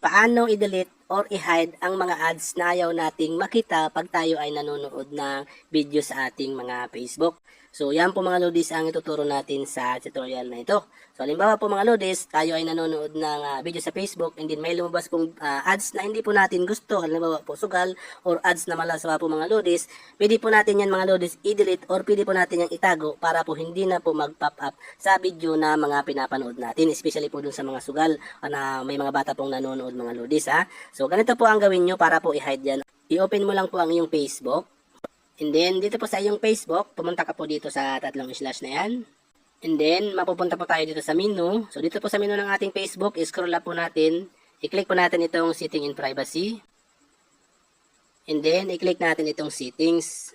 paano i-delete or i-hide ang mga ads na ayaw nating makita pag tayo ay nanonood ng video sa ating mga Facebook. So, yan po mga lodis ang ituturo natin sa tutorial na ito. So, halimbawa po mga lodis, tayo ay nanonood ng ah, video sa Facebook and then may lumabas pong ah, ads na hindi po natin gusto. Halimbawa po sugal or ads na malasawa po mga lodis. Pwede po natin yan mga lodis i-delete or pwede po natin yan itago para po hindi na po mag-pop up sa video na mga pinapanood natin. Especially po dun sa mga sugal ah, na may mga bata pong nanonood mga lodis ha. So, ganito po ang gawin nyo para po i-hide yan. I-open mo lang po ang iyong Facebook. And then, dito po sa iyong Facebook, pumunta ka po dito sa tatlong slash na yan. And then, mapupunta po tayo dito sa menu. So, dito po sa menu ng ating Facebook, scroll up po natin. I-click po natin itong setting in privacy. And then, i-click natin itong settings.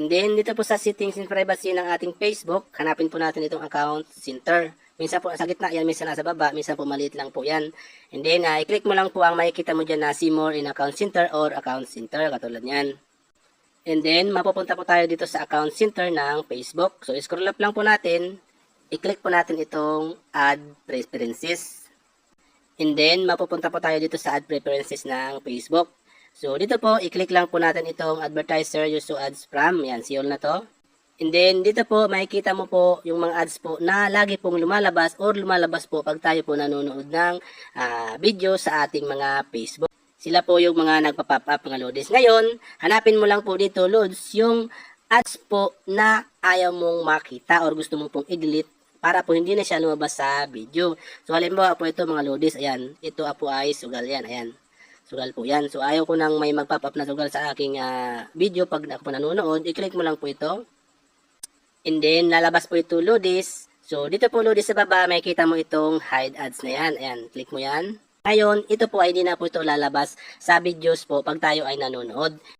And then, dito po sa settings in privacy ng ating Facebook, hanapin po natin itong account center. Minsan po sa gitna yan, minsan nasa baba, minsan po maliit lang po yan. And then, uh, i-click mo lang po ang makikita mo dyan na see more in account center or account center, katulad yan. And then, mapupunta po tayo dito sa account center ng Facebook. So, scroll up lang po natin. I-click po natin itong add preferences. And then, mapupunta po tayo dito sa add preferences ng Facebook. So, dito po, i-click lang po natin itong advertiser use to ads from. Yan, see all na to. And then, dito po, makikita mo po yung mga ads po na lagi pong lumalabas or lumalabas po pag tayo po nanonood ng ah, video sa ating mga Facebook. Sila po yung mga nagpa-pop up mga loads. Ngayon, hanapin mo lang po dito loads yung ads po na ayaw mong makita or gusto mo pong i-delete para po hindi na siya lumabas sa video. So halimbawa po ito mga loads, ayan, ito po ay sugal yan, ayan. Sugal po yan. So ayaw ko nang may mag-pop up na sugal sa aking ah, video pag ako nanonood, i-click mo lang po ito. And then lalabas po ito loadis. So dito po loadis sa baba, makikita mo itong hide ads na yan. Ayan, click mo yan. Ngayon, ito po ay hindi na po ito lalabas sa videos po pag tayo ay nanonood.